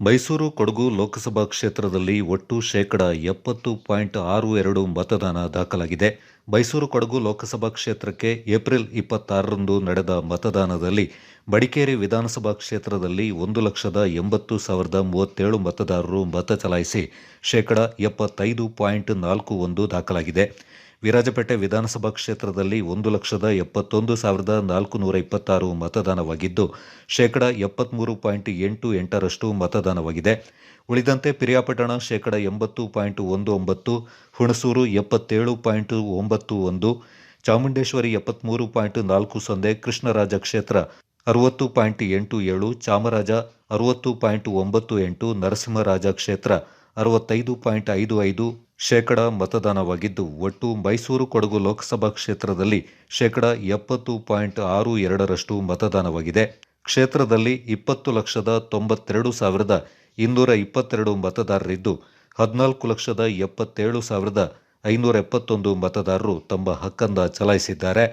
ಮೈಸೂರು ಕೊಡಗು ಲೋಕಸಭಾ ಕ್ಷೇತ್ರದಲ್ಲಿ ಒಟ್ಟು ಶೇಕಡ ಎಪ್ಪತ್ತು ಪಾಯಿಂಟ್ ಆರು ಎರಡು ಮತದಾನ ದಾಖಲಾಗಿದೆ. ಮೈಸೂರು ಕೊಡಗು ಲೋಕಸಭಾ ಕ್ಷೇತ್ರಕ್ಕೆ ಏಪ್ರಿಲ್ ಇಪ್ಪತ್ತಾರರಂದು ನಡೆದ ಮತದಾನದಲ್ಲಿ ಮಡಿಕೇರಿ ವಿಧಾನಸಭಾ ಕ್ಷೇತ್ರದಲ್ಲಿ ಒಂದು ಲಕ್ಷದ ಎಂಬತ್ತು ಸಾವಿರದ ಮೂವತ್ತೇಳು ಮತದಾರರು ಮತ ಚಲಾಯಿಸಿ ಶೇಕಡ ಎಪ್ಪತ್ತೈದು ಪಾಯಿಂಟ್ ನಾಲ್ಕು ಒಂದು ದಾಖಲಾಗಿದೆ. ವಿರಾಜಪೇಟೆ ವಿಧಾನಸಭಾ ಕ್ಷೇತ್ರದಲ್ಲಿ ಒಂದು ಲಕ್ಷದ ಎಪ್ಪತ್ತೊಂದು ಸಾವಿರದ ನಾಲ್ಕು ನೂರ ಇಪ್ಪತ್ತಾರು ಮತದಾನವಾಗಿದ್ದು, ಶೇಕಡ ಎಪ್ಪತ್ತ್ಮೂರು ಪಾಯಿಂಟ್ ಎಂಟು ಎಂಟರಷ್ಟು ಮತದಾನವಾಗಿದೆ. ಉಳಿದಂತೆ ಪಿರಿಯಾಪಟ್ಟಣ ಶೇಕಡ ಎಂಬತ್ತು ಪಾಯಿಂಟ್ ಒಂದು ಒಂಬತ್ತು, ಹುಣಸೂರು ಎಪ್ಪತ್ತೇಳು ಪಾಯಿಂಟ್ ಒಂಬತ್ತು ಒಂದು, ಚಾಮುಂಡೇಶ್ವರಿ ಎಪ್ಪತ್ತ್ಮೂರು ಪಾಯಿಂಟ್ ನಾಲ್ಕು ಸೊನ್ನೆ, ಕೃಷ್ಣರಾಜ ಕ್ಷೇತ್ರ ಅರವತ್ತು ಪಾಯಿಂಟ್ ಎಂಟು ಏಳು, ಚಾಮರಾಜ ಅರವತ್ತು ಪಾಯಿಂಟ್ ಒಂಬತ್ತು ಎಂಟು, ನರಸಿಂಹರಾಜ ಕ್ಷೇತ್ರ ಅರವತ್ತೈದು ಪಾಯಿಂಟ್ ಐದು ಐದು ಶೇಕಡ ಮತದಾನವಾಗಿದ್ದು, ಒಟ್ಟು ಮೈಸೂರು ಕೊಡಗು ಲೋಕಸಭಾ ಕ್ಷೇತ್ರದಲ್ಲಿ ಶೇಕಡ ಎಪ್ಪತ್ತು ಪಾಯಿಂಟ್ ಆರು ಎರಡರಷ್ಟು ಮತದಾನವಾಗಿದೆ. ಕ್ಷೇತ್ರದಲ್ಲಿ ಇಪ್ಪತ್ತು ಲಕ್ಷದ ತೊಂಬತ್ತೆರಡು ಸಾವಿರದ ಇನ್ನೂರ ಇಪ್ಪತ್ತೆರಡು ಮತದಾರರಿದ್ದು, ಹದಿನಾಲ್ಕು ಲಕ್ಷದ ಎಪ್ಪತ್ತೇಳು ಸಾವಿರದ ಐನೂರ ಎಪ್ಪತ್ತೊಂದು ಮತದಾರರು ತಮ್ಮ ಹಕ್ಕಂದ ಚಲಾಯಿಸಿದ್ದಾರೆ.